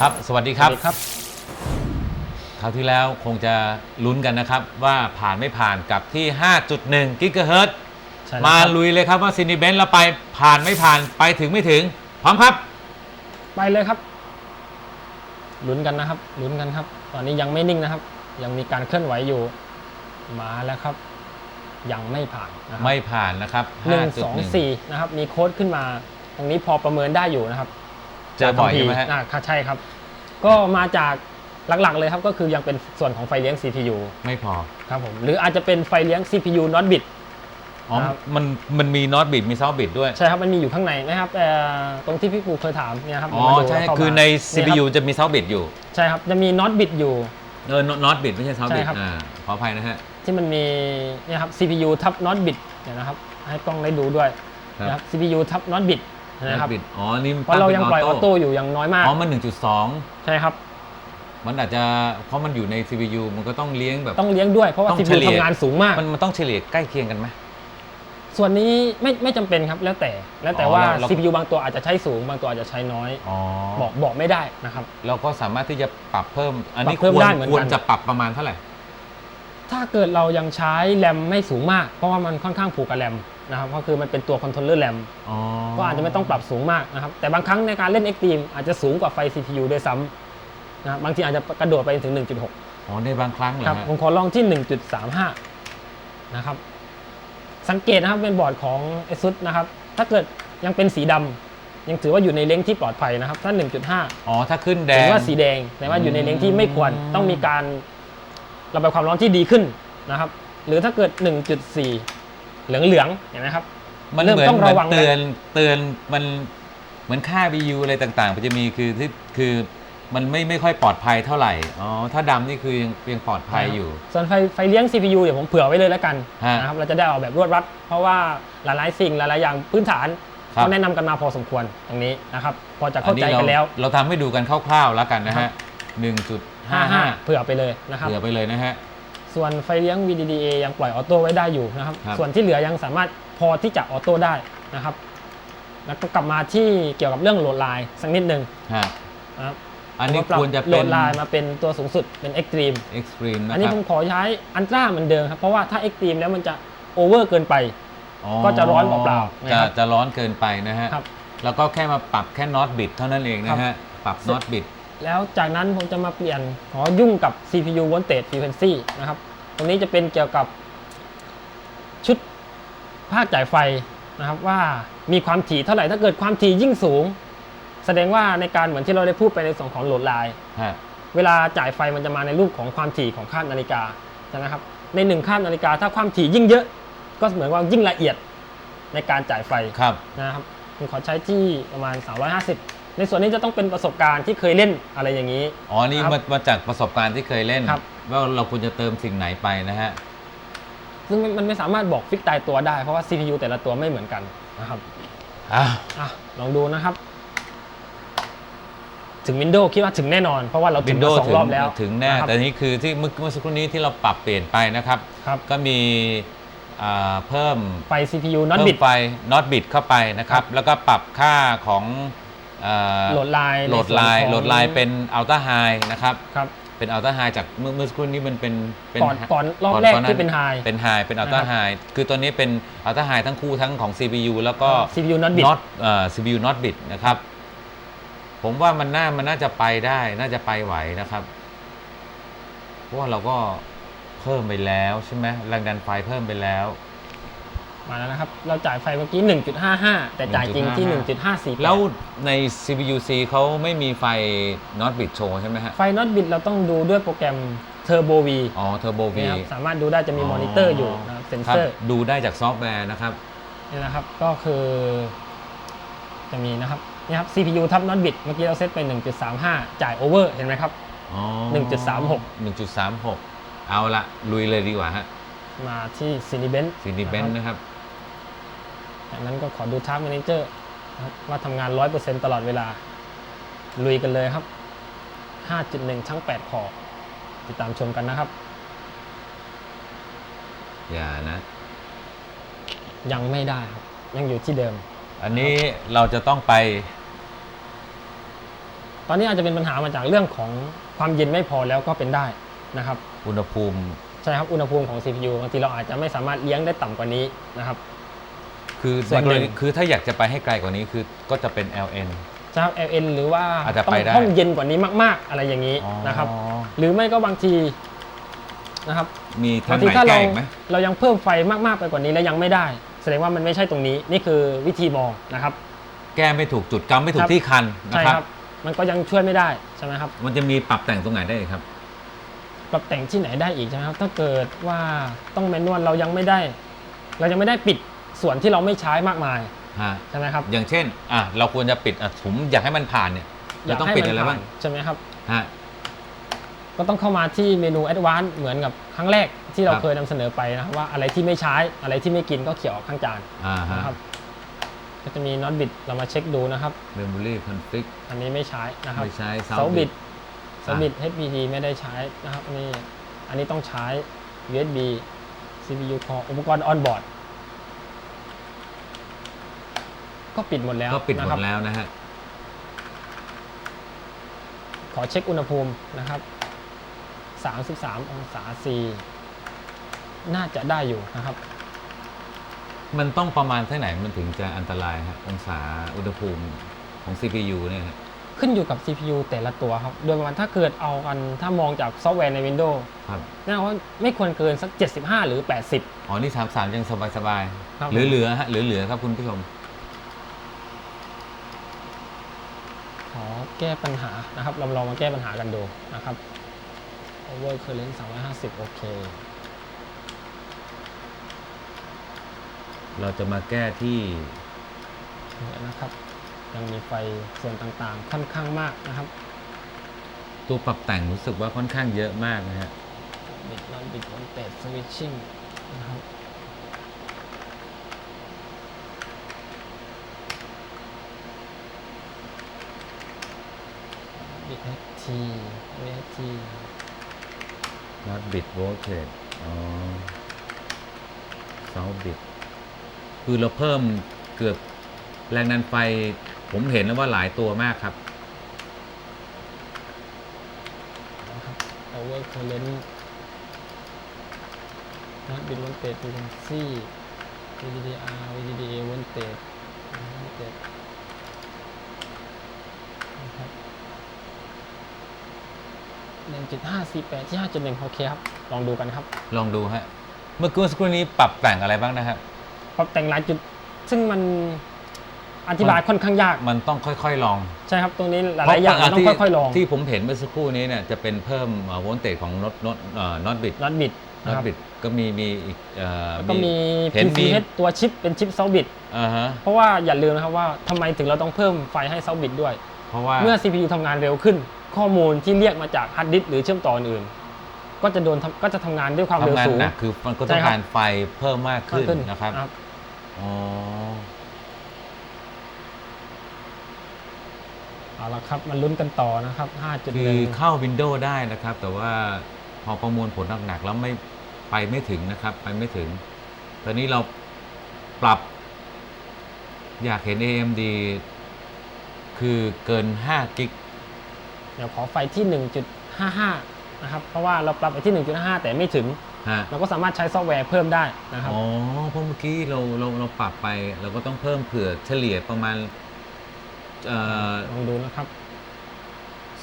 ครับ สวัสดีครับสวัสดีครับคราวที่แล้วคงจะลุ้นกันนะครับ ว่าผ่านไม่ผ่านกับที่ 5.1กิกะเฮิรตซ์ใช่แล้วมาครับลุยเลยครับว่าซินิเบนเราไปผ่านไม่ผ่านไปถึงไม่ถึง พร้อมครับ ไปเลยครับลุ้นกันนะครับลุ้นกันครับ ตอนนี้ยังไม่นิ่งนะครับ ยังมีการเคลื่อนไหวอยู่มาแล้วครับ ยังไม่ผ่านนะครับไม่ผ่านนะครับหนึ่งสอง5.1สี่นะครับ มีโค้ดขึ้นมา ตรงนี้พอประเมินได้อยู่นะครับ เจอบ่อยใช่ไหมฮะ อ่าครับใช่ครับ ก็มาจากหลักๆเลยครับก็คือยังเป็นส่วนของไฟเลี้ยง CPU ไม่พอ ครับผมหรืออาจจะเป็นไฟเลี้ยง CPU not bit อ๋อ ครับ มันมันมีน็อตบิดมีซอฟบิดด้วย ใช่ครับมันมีอยู่ข้างในนะครับเอ่อตรงที่พี่ปูเคยถามเนี่ยครับอ๋อเดี๋ยวมาดูใช่ แล้วเข้ามาคือในเยครับ CPU จะมีซอฟบิดอยู่ ใช่ครับจะมี not bit อยู่ เออน็อตบิดไม่ใช่ซอฟบิดใช่ครับ อ่าขออภัยนะฮะ ที่มันมีเนี่ยครับ CPU ทับ not bit เนี่ยนะครับให้กล้องได้ดูด้วยครับ นะครับ CPU ทับ not bit น็อนะคตรับบิดอ๋อนี่เพราะเรายังปล่อยออโต้อยู่ยังน้อยมากอ๋อมัน 1.2 ใช่ครับ มันอาจจะเพราะมันอยู่ใน CPU มันก็ต้องเลี้ยงแบบต้องเลี้ยงด้วยเพราะว่าต้อง CPU เฉลี่ยทำงานสูงมาก มันมันต้องเฉลี่ยใกล้เคียงกันไหมส่วนนี้ไม่ไม่จำเป็นครับแล้วแต่แล้วแต่อ๋อว่าเราเรา CPU บางตัวอาจจะใช้สูง บางตัวอาจจะใช้น้อยอ๋อบอกบอกไม่ได้นะครับเราก็สามารถที่จะปรับเพิ่ม อันนี้ปรับเพิ่มควรได้เหมือนกันควรจะปรับประมาณเท่าไหร่ถ้าเกิดเรายังใช้แรมไม่สูงมาก เพราะว่ามันค่อนข้างผูกกับแรม นะครับก็คือมันเป็นตัวคอนโทรลเลอร์แรมอ๋อก็อาจจะไม่ต้องปรับสูงมากนะครับ แต่บางครั้งในการเล่น Extreme อาจจะสูงกว่าไฟ CPU ด้วยซ้ำนะครับบางทีอาจจะกระโดดไปถึง 1.6 อ๋อในบางครั้งเหรอครับฮะผมขอลองที่ 1.35 นะครับ สังเกตนะครับเป็นบอร์ดของ ASUS นะครับ ถ้าเกิดยังเป็นสีดำยังถือว่าอยู่ในเลนส์ที่ปลอดภัยนะครับ ถ้า 1.5 อ๋อถ้าขึ้นแดถืงอว่าสีแดงแต่ว่าอยู่ในเลนส์ที่ไม่ควรอืมต้องมีการระบายความร้อนที่ดีขึ้นนะครับ หรือถ้าเกิด 1.4 เหลืองๆเห็นไหมครับมันเริ่มเหมือนต้องเหมือระวังนเตือนเตือนมันเหมือนค่า VU อะไรต่างๆมันจะมีคือที่คือมันไม่ไม่ค่อยปลอดภัยเท่าไหร่ อ๋อ ถ้าดำนี่คือยังยังปลอดภัยอยู่ ส่วนไฟไฟเลี้ยง CPU เดี๋ยวผมเผื่อไว้เลยแล้วกันฮะนะครับ เราจะได้เอาแบบรวดรัด เพราะว่าหลายๆสิ่งหลายๆอย่างพื้นฐานครับเขาแนะนำกันมาพอสมควรตรงนี้นะครับ พอจะอัเข้าใจเรากันแล้ว เราทำให้ดูกันคร่าวๆแล้วกันนะครัฮะบ1.55เผื่อไปเลยนะครับเหลือไปเลยนะฮะ ส่วนไฟเลี้ยง VDDA ยังปล่อยออโต้ไว้ได้อยู่นะครับ ครับ ส่วนที่เหลือยังสามารถพอที่จะออโต้ได้นะครับ แล้วก็กลับมาที่เกี่ยวกับเรื่องโหลดไลน์สักนิดหนึ่งฮะนะครับอันนี้ผมปบควรจะโหลเป็น ดไลน์มาเป็นตัวสูงสุดเป็น Extreme Extreme นะอันนี้ครัผบมขอใช้อันตราเหมือนเดิมครับ เพราะว่าถ้า Extreme แล้วมันจะโอเวอร์เกินไปก็จะร้อนเปล่าๆนะจะครับ จะร้อนเกินไปนะฮะ ครับ แล้วก็แค่มาปรับแค่น็อตบิดเท่านั้นเองนะฮะ ปรับน็อตบิด แล้วจากนั้นผมจะมาเปลี่ยนขอยุ่งกับ CPU voltage frequency นะครับ ตรงนี้จะเป็นเกี่ยวกับชุดภาคจ่ายไฟนะครับว่ามีความถี่เท่าไหร่ถ้าเกิดความถี่ยิ่งสูง แสดงว่าในการเหมือนที่เราได้พูดไปในส่วนของโหลดไลน์ฮะเวลาจ่ายไฟมันจะมาในรูปของความถี่ของค่านาฬิกาใช่ไหมครับในหนึ่งค่านาฬิกาถ้าความถี่ยิ่งเยอะ ก็เหมือนว่ายิ่งละเอียดในการจ่ายไฟครับนะครับผมขอใช้ที่ประมาณ 350 ในส่วนนี้จะต้องเป็นประสบการณ์ที่เคยเล่นอะไรอย่างนี้ อ๋อ นี่ครับมามาจากประสบการณ์ที่เคยเล่น ครับ ว่าเราควรจะเติมสิ่งไหนไปนะฮะ ซึ่งมันมันไม่สามารถบอกฟิกตายตัวได้เพราะว่า CPU แต่ละตัวไม่เหมือนกันนะครับอะอะลองดูนะครับ ถึง Windows คิดว่าถึงแน่นอน เพราะว่าเราถึวิงนโดมาว์สองถึงรอบแล้วถึงแน่ะครับแต่นี่คือที่เมื่อเมื่อสักครู่นี้ที่เราปรับเปลี่ยนไปนะครับ ครับ ก็มีอ่าเพิ่มไฟ CPU not เพิ่ bit มไฟน็อตบิดเข้าไปนะครับครับ แล้วก็ปรับค่าของอ่า โหลดไลน์โหลดไลน์ในส่วนของโหลดไลน์เป็นอัลต้าไฮนะครับครับเป็นอัลต้าไฮจากเมื่อเมื่อสักครู่นี้มันเป็นเป็ก่อนก่อนรอบแรกที่เป็น high เป็นไฮเป็นอัลต้านะครับไฮคือตัวนี้เป็นอัลต้าไฮทั้งคู่ทั้งของ CPU แล้วก็ CPU not bit not เอ่อ CPU not bit นะครับ ผมว่ามันน่ามันน่าจะไปได้น่าจะไปไหวนะครับ เพราะว่าเราก็เพิ่มไปแล้วใช่ไหมแรงดันไฟเพิ่มไปแล้ว มาแล้วนะครับ เราจ่ายไฟเมื่อกี้ 1.55 แต่จ่ายจริงที่ 1.54แล้วใน CPU-C เขาไม่มีไฟ not bit โชว์ใช่ไหมฮะ ไฟ not bit เราต้องดูด้วยโปรแกรม Turbo V อ๋อ Turbo V นะครับสามารถดูได้จะมีมอนิเตอร์อยู่นะครับเซนครัเซบอร์ดูได้จากซอฟต์แวร์นะครับนี่นะครับก็คือ จะมีนะครับนี่ครับ CPU ทับ not bit เมื่อกี้เราเซตไป 1.35 จ่าย over เห็นไหมครับอ๋อ1.36 1.36 เอาละลุยเลยดีกว่าฮะ มาที่ Cinebench ซีนีเบนนะครับ จากนั้นก็ขอดู Task Manager นะครับว่าทำงาน 100%ตลอดเวลา ลุยกันเลยครับ 5.1 ทั้ง8คอติดตามชมกันนะครับ อย่านะ ยังไม่ได้ครับ ยังอยู่ที่เดิม อันนี้เราจะต้องไป ตอนนี้อาจจะเป็นปัญหามาจากเรื่องของความเย็นไม่พอแล้วก็เป็นได้นะครับ อุณหภูมิ ใช่ครับ อุณหภูมิของ CPU บางทีเราอาจจะไม่สามารถเลี้ยงได้ต่ำกว่านี้นะครับ คือส่ในวนกหรนึ่งณีคือถ้าอยากจะไปให้ไกลกว่านี้คือก็จะเป็น LN ใช่ครับ LN หรือว่าอาจจะต้อไปงได้ ห้องเย็นกว่านี้มากๆ อะไรอย่างนี้อ๋อนะครับหรือไม่ก็บางทีนะครับมีทาบางงไหทีนถ้าแก้เราอีกไหม เรายังเพิ่มไฟมากๆไปกว่านี้แล้วยังไม่ได้ แสดงว่ามันไม่ใช่ตรงนี้นี่คือวิธีมองนะครับ แก้ไม่ถูกจุดกำไม่ถูครักบ ที่คันนะใช่ครับครับมันก็ยังช่วยไม่ได้ใช่ไหมครับ มันจะมีปรับแต่งตรงไหนได้อีกครับ ปรับแต่งที่ไหนได้อีกใช่ไหมครับ ถ้าเกิดว่าต้องแมนนวลเรายังไม่ได้ เรายังไม่ได้ปิด ส่วนที่เราไม่ใช้มากมายฮะใช่ไหมครับ อย่างเช่นอะเราควรจะปิดอะผมอยากให้มันผ่านเนี่ยเราต้องปิดอะไรบ้างใช่ไหมครับฮะก็ต้องเข้ามาที่เมนู Advanced เหมือนกับครั้งแรกที่เราครับเคยนำเสนอไปนะครับว่าอะไรที่ไม่ใช้อะไรที่ไม่กินก็เขียวออกข้างจานอ่าฮะนะครับก็จะมีน็อตบิดเรามาเช็คดูนะครับ memory config อันนี้ไม่ใช้นะครับไม่ใช้เสา sound บิ bit ดเสาบิด HBD ไม่ได้ใช้นะครับอันนี้อันนี้ต้องใช้ USB CPU core อุปกรณ์ on board ก็ปิดหมดแล้วก็ปิดหมนะครัดบแล้วนะฮะขอเช็คอุณหภูมินะครับ 33 องศา C น่าจะได้อยู่นะครับ มันต้องประมาณเท่าไหร่มันถึงจะอันตรายฮะองศาอุณหภูมิของ CPU เนี่ยฮะขึ้นอยู่กับ CPU แต่ละตัวครับ โดยประมาณถ้าเกิดเอากันถ้ามองจากซอฟต์แวร์ใน Windows ครับแน่ว่าไม่ควรเกินสัก 75 หรือ 80 อ๋อ นี่สามสามยังสบายสบายครับเหลือเหลือๆฮะเหลือเหลือๆครับคุณผู้ชม ขอแก้ปัญหานะครับเราลองมาแก้ปัญหากันดูนะครับ over current 350 โอเค เราจะมาแก้ที่เดี๋ยวนะครับ ยังมีไฟส่วนต่างๆ ค่อนข้างมากนะครับตัวปรับแต่งรู้สึกว่าค่อนข้างเยอะมากนะฮะ บิดนอนบิดวันเตสสวิตชิ่งนะครับ บิดเอทีเอที not bit voltage อ๋อ sound bit คือเราเพิ่มเกือบแรงดันไฟ ผมเห็นแล้วว่าหลายตัวมากครับนะครับ over current not bit voltage frequency VDDR VDDA voltage voltage 1.548 5.1อเคครับ ลองดูกันครับ ลองดูฮะ เมื่อกี้สักครู่นี้ปรับแต่งอะไรบ้างนะครับ ปรับแต่งหลายจุด ซึ่งมันอธิบายค่อนข้างยาก มันต้องค่อยๆลอง ใช่ครับ ตรงนี้หลายอย่างต้องค่อยๆลอง ที่ผมเห็นเมื่อสักครู่นี้เนี่ยจะเป็นเพิ่มโวลเตจของน็อตน็อตน็อตบิดน็อตบิดน็อตบิดก็มีมีอีกก็มี PCH ตัวชิปเป็นชิปเซาบิดเพราะว่าอย่าลืมนะครับว่าทำไมถึงเราต้องเพิ่มไฟให้เซาบิดด้วย เพราะว่าเมื่อ CPU ทำงานเร็วขึ้น ข้อมูลที่เรียกมาจากฮาร์ดดิสก์หรือเชื่อมต่ออื่นๆก็จะโดนทำก็จะทำงานด้วยความเร็วทำงานสูงหนักคือมันก็ใช่ต้องครับการไฟเพิ่มมากขึ้นนะครับครับอ๋อเอาละครับมาลุ้นกันต่อนะครับคือ5.1เข้า Windows ได้นะครับ แต่ว่าพอประมวลผลหนักๆแล้วไม่ไปไม่ถึงนะครับ ไปไม่ถึง ตอนนี้เราปรับ อยากเห็น AMD คือเกิน5กิก เดี๋ยวขอไฟที่ 1.55 นะครับ เพราะว่าเราปรับไปที่ 1.55 แต่ไม่ถึงฮะเราก็สามารถใช้ซอฟต์แวร์เพิ่มได้นะครับ อ๋อ เพราะเมื่อกี้เราเราเราปรับไป เราก็ต้องเพิ่มเผื่อเฉลี่ยประมาณเอ่อลองดูนะครับ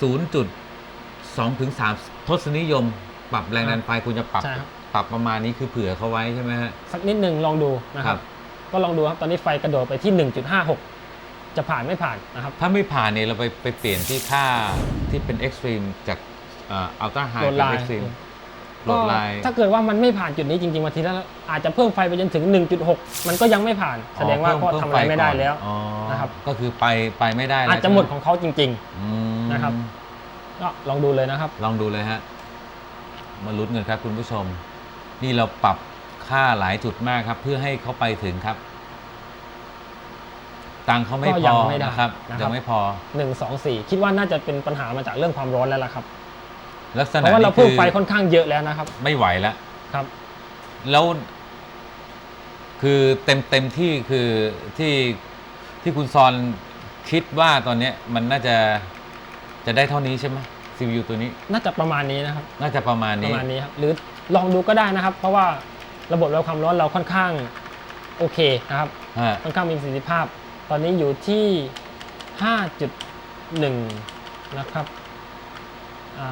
0.2 ถึง 3 ทศนิยม ปรับแรงดันไฟคุณจะปรับใช่ครับปรับประมาณนี้คือเผื่อเขาไว้ใช่ไหมฮะ สักนิดหนึ่งลองดูนะคครัรับบก็ลองดูครับ ตอนนี้ไฟกระโดดไปที่ 1.56 จะผ่านไม่ผ่านนะครับถ้าไม่ผ่านเนี่ยเราไปไปเปลี่ยนที่ค่าที่เป็น Extreme จากอัลตร้าไฮโหลดเป็นไลน์ Extreme โหลก็ดไลน์ถ้าเกิดว่ามันไม่ผ่านจุดนี้จริงๆบางทีแล้วอาจจะเพิ่มไฟไปจนถึง 1.6 มันก็ยังไม่ผ่าน แสดงว่าก็ทำอะไรไม่ได้แล้วอ๋อนะครับก็คือไปไปไม่ได้แล้วอาจจะหมดของเขาจริงอืมนะครับๆก็ลองดูเลยนะครับ ลองดูเลยฮะมาลุ้นกันครับคุณผู้ชม นี่เราปรับค่าหลายจุดมากครับ เพื่อให้เขาไปถึงครับ ตังค์เขาไม่ก็พยังอไม่ได้นะครับนะครับ ยังไม่พอ1 2 4คิดว่าน่าจะเป็นปัญหามาจากเรื่องความร้อนแล้วล่ะครับ ลักษเพณะราะว่าเรานี้เพิ่มคือไฟค่อนข้างเยอะแล้วนะครับ ไม่ไหวแล้ว ครับ แล้วคือเต็มเต็มที่คือที่ที่คุณซอนคิดว่าตอนเนี้ยมันน่าจะจะได้เท่านี้ใช่ไหม CPU ตัวนี้น่าจะประมาณนี้นะครับ น่าจะประมาณปนี้ ระมาณนี้ครับหรือลองดูก็ได้นะครับ เพราะว่าระบบระบายความร้อนเราค่อนข้างโอเคนะครับ ฮะ ค่อนข้างมีประสิทธิภาพต อนนี้อยู่ที่ 5.1 นะครับอา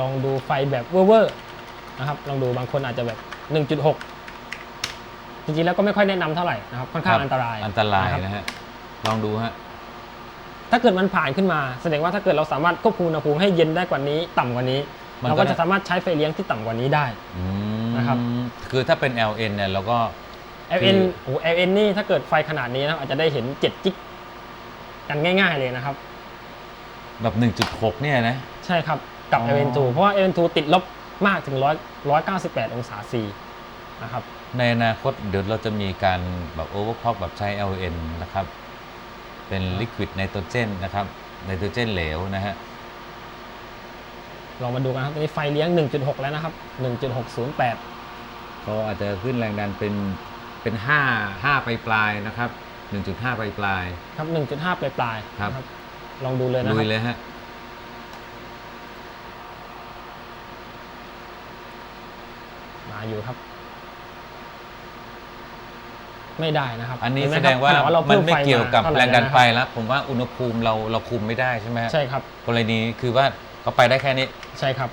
ลองดูไฟแบบเวอร์ๆนะครับ ลองดูบางคนอาจจะแบบ 1.6 จริงๆแล้วก็ไม่ค่อยแนะนำเท่าไหร่นะครับ ค่อนข้างครับอันตราย อันตรายะครับนะฮะ ลองดูฮะ ถ้าเกิดมันผ่านขึ้นมาแสดงว่าถ้าเกิดเราสามารถควบคุมอุณหภูมิให้เย็นได้กว่านี้ ต่ำกว่านี้มันเราก็ก็จะสามารถใช้ไฟเลี้ยงที่ต่ำกว่านี้ได้อืมนะครับ คือถ้าเป็น LN เนี่ยเราก็ LN คือโอ้ LN นี่ถ้าเกิดไฟขนาดนี้นะครับอาจจะได้เห็น 7 จิกกันง่าย ๆ เลยนะครับ แบบ 1.6 เนี่ยนะ ใช่ครับ กับอ๋อ LN2 เพราะว่า LN2 ติดลบมากถึง100 198 องศา C นะครับ ในอนาคตเดี๋ยวเราจะมีการแบบ overclock แบบใช้ LN นะครับ เป็น liquid nitrogen นะครับไนโตรเจนเหลวนะฮะลองมาดูกันครับตอนนี้ไฟเลี้ยง 1.6 แล้วนะครับ 1.608 ก็อาจจะขึ้นแรงดันเป็น เป็น 5 5ปลายปลายๆนะครับ 1.5 ปลายปลายครับ1.5ปลายๆครับนะลองดูเลยๆนะลุคยรับเลยฮะมาอยู่ครับ ไม่ได้นะครับ อันนี้เห็แสไหมดงว่าขณะเรามันเพิ่ไม่เกี่ยวกับท่าหแรงดันไฟะคบแล้ว ผมว่าอุณหภูมิเราเราคุมไม่ได้ใช่ไหมฮะใช่ครับกรณีคือว่าเขาไปได้แค่นี้ใช่ครับ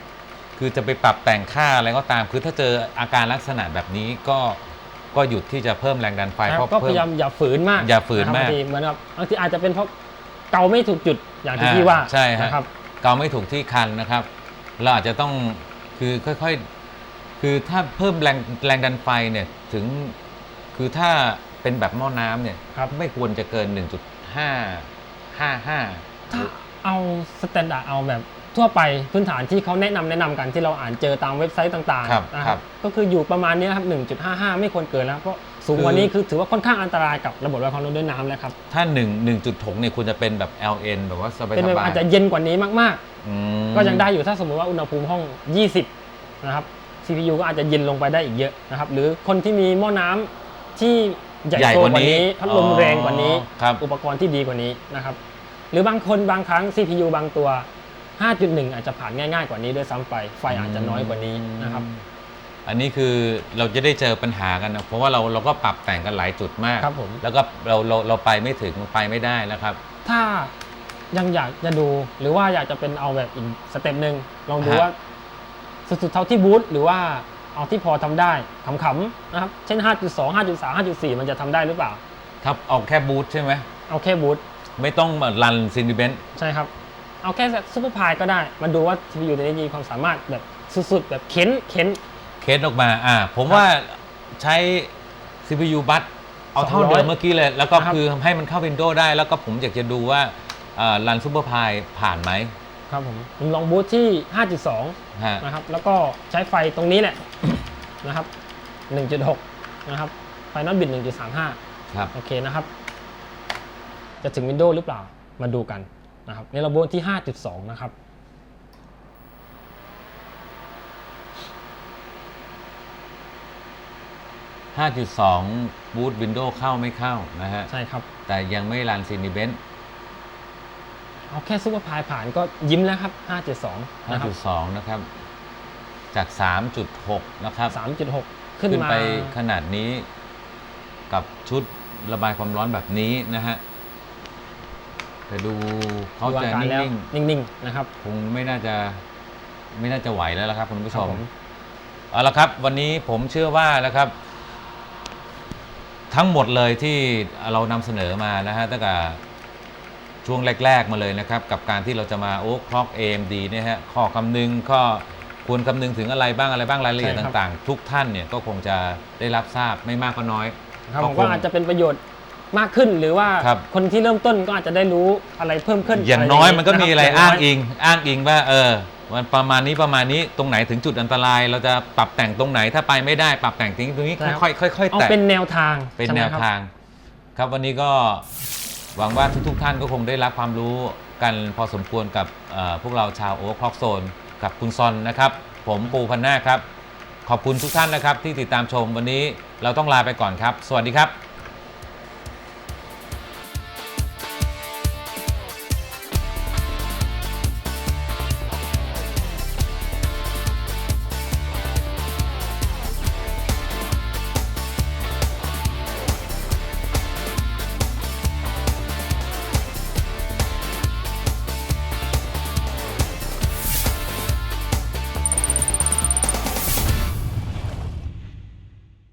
คือจะไปปรับแต่งค่าอะไรก็ตาม คือถ้าเจออาการลักษณะแบบนี้ก็ ก็หยุดที่จะเพิ่มแรงดันไฟครับเพราะก็พเพิ่มยายามอย่าฝืนมากอย่าฝืนนะครับมากบางทีเหมือนกับบางทีอาจจะเป็นเพราะเกาไม่ถูกจุดอย่างที่อ่าพี่ว่าใช่ฮะนะครับเกาไม่ถูกที่คันนะครับ เราอาจจะต้องคือค่อยๆ คือถ้าเพิ่มแรงแรงดันไฟเนี่ยถึงคือถ้าเป็นแบบหม้อน้ำเนี่ยครับไม่ควรจะเกิน 1.555ถ้าเอาสแตนดาร์ดเอาแบบ ทั่วไปพื้นฐานที่เขาแนะนำแนะนำกันที่เราอ่านเจอตามเว็บไซต์ต่างครับๆนะคครัรับบก็คืออยู่ประมาณนี้นะครับ 1.55 ไม่ควรเกินแล้วเพราะสูงคือกว่านี้คือถือว่าค่อนข้างอันตรายกับระบบระบายความร้อนด้วยน้ำแล้วครับ ถ้า 1 1.6เนี่ยควรจะเป็นแบบ LN แบบว่าสบายเป็นแบบๆอาจจะเย็นกว่านี้มากอืมๆก็ยังได้อยู่ถ้าสมมติว่าอุณหภูมิห้อง 20 นะครับ CPU ก็อาจจะเย็นลงไปได้อีกเยอะนะครับหรือคนที่มีหม้อน้ำที่ใหญ่ใหญ่โตกว่ากว่านี้นี้พัดลมแรงกว่านี้อ๋อครับอุปกรณ์ที่ดีกว่านี้นะครับหรือบางคนบางครั้ง CPU บางตัว 5.1 อาจจะผ่านง่ายๆกว่านี้ด้วยซ้ำไป ไฟอาจจะน้อยกว่านี้นะครับ อันนี้คือเราจะได้เจอปัญหากันนะเพราะว่าเราเราก็ปรับแต่งกันหลายจุดมากครับผมแล้วก็เราเราเราไปไม่ถึงไปไม่ได้นะครับ ถ้ายังอยากจะดูหรือว่าอยากจะเป็นเอาแบบอีกสเต็ปหนึ่งลองดูฮะว่า สุดๆเท่าที่บูธหรือว่าเอาที่พอทำได้ขำๆนะครับ เช่น 5.2 5.3 5.4 มันจะทำได้หรือเปล่า ครับออกแค่บูทใช่ไหมเอาแค่บูธไม่ต้องมารันซินิเบนใช่ครับ เอาแค่ซูเปอร์พายก็ได้ มาดูว่า CPU ตัวนี้มีความสามารถแบบสุดๆ แบบเข็นเข็นเคสออกมาอ่าผมว่าใช้ CPU บัตเอาเท่าเดิม200เมื่อกี้เลย แล้วก็นะครับคือให้มันเข้า Windows ได้ แล้วก็ผมอยากจะดูว่ารันซูเปอร์พายผ่านไหมครับผมผมลองบูธที่ 5.2ฮะนะครับ แล้วก็ใช้ไฟตรงนี้แหละนะครับ 1.6 นะครับ ไฟนอตบิด1.35 ครับ โอเคนะครับ จะถึง Windows หรือเปล่า มาดูกัน นะครับนี่เราบูธที่ 5.2 นะครับ5.2 บูตวินโดว์เข้าไม่เข้านะฮะ ใช่ครับ แต่ยังไม่รันซินิเบนเอาแค่ซูเปอร์พายผ่านก็ยิ้มแล้วครับ 5.2นะครับ5.2 นะครับ จาก 3.6 นะครับ 3.6 ขึ้นขึ้นมาไปขนาดนี้กับชุดระบายความร้อนแบบนี้นะฮะ แต่ดูเขาดูอาจะการแล้วนิ่งนิ่งๆนะครับๆคงไม่น่าจะไม่น่าจะไหวแล้วละครับคุณผู้ชครับมผมเอาละครับ วันนี้ผมเชื่อว่านะครับ ทั้งหมดเลยที่เรานำเสนอมานะฮะตั้งแต่ช่วงแรก ๆ มาเลยนะครับ กับการที่เราจะมาโอ๊คคล็อก AMD เนี่ยฮะข้อคำนึงข้อควรคำนึงถึงอะไรบ้างอะไรบ้างรายละเอียดใช่ครับต่าง ๆ ทุกท่านเนี่ยก็คงจะได้รับทราบไม่มากก็น้อยครับก็ผมคก็งอาจจะเป็นประโยชน์ มากขึ้นหรือว่าครับ คนที่เริ่มต้นก็อาจจะได้รู้อะไรเพิ่มขึ้นอย่างน้อยมันก็มีอะไรย่อ้างน้ยอิง อ้างอิงว่าเออมันประมาณนี้ประมาณนี้ตรงไหนถึงจุดอันตราย เราจะปรับแต่งตรงไหนถ้าไปไม่ได้ปรับแต่งตรงนี้ตรงนี้ใช่ครับค่อยๆค่อยๆเอาแตะ เป็นแนวทางเป็นใช่ไหแนมวครับ ทาง ครับวันนี้ก็หวังว่าทุกๆท่านก็คงได้รับความรู้กันพอสมควรกับเอ่อพวกเราชาวโอเวอร์คล็อกโซนกับคุณซอนนะครับ ผมปูพันหน้าครับ ขอบคุณทุกท่านนะครับที่ติดตามชมวันนี้เราต้องลาไปก่อนครับ สวัสดีครับ